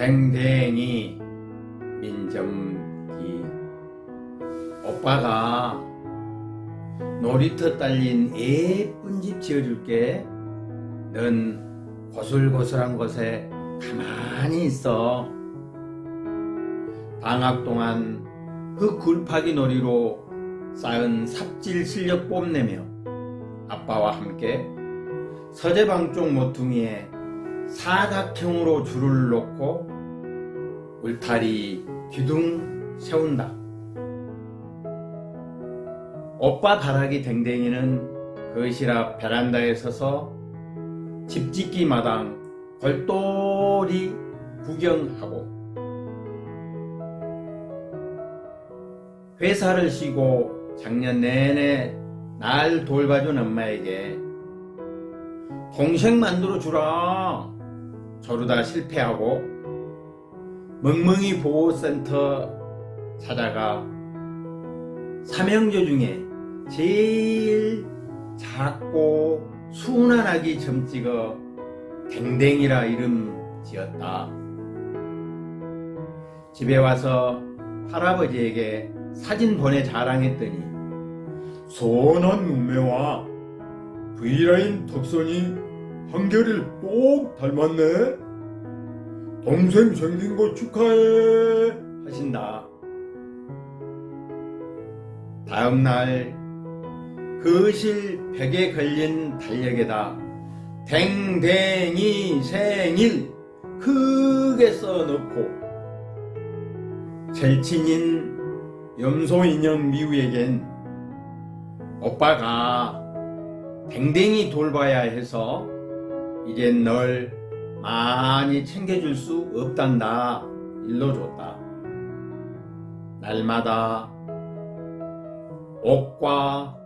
댕댕이 민점기. 오빠가 놀이터 딸린 예쁜 집 지어줄게. 넌 고슬고슬한 곳에 가만히 있어. 방학 동안 그 굴파기 놀이로 쌓은 삽질 실력 뽐내며 아빠와 함께 서재방 쪽 모퉁이에 사각형으로 줄을 놓고 울타리 기둥 세운다. 오빠 바라기 댕댕이는 거실 앞 베란다에 서서 집짓기 마당 골똘히 구경하고 회사를 쉬고 작년 내내 날 돌봐준 엄마에게 동생 만들어 주라 저러다 실패하고 멍멍이 보호센터 찾아가 삼형제 중에 제일 작고 순한 아기 점 찍어 댕댕이라 이름 지었다. 집에 와서 할아버지에게 사진 보내 자랑했더니 선한 눈매와 V라인 턱선이 한결을 꼭 닮았네. 동생 생긴 거 축하해. 하신다. 다음 날 거실 벽에 걸린 달력에다 댕댕이 생일 크게 써놓고 절친인 염소 인형 미우에겐 오빠가 댕댕이 돌봐야 해서 이젠 널 많이 챙겨줄 수 없단다 일러줬다. 날마다 옷과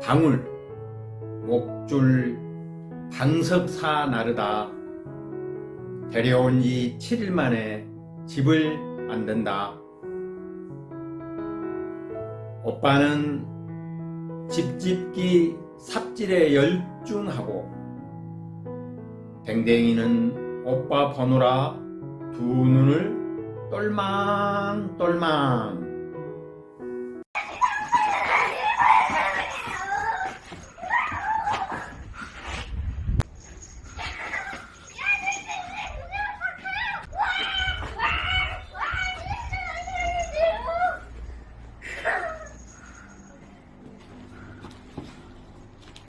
방울, 목줄, 방석 사 나르다 데려온 지 7일 만에 집을 만든다. 오빠는 집짓기 삽질에 열중하고 댕댕이는 오빠 보느라 두 눈을 똘망똘망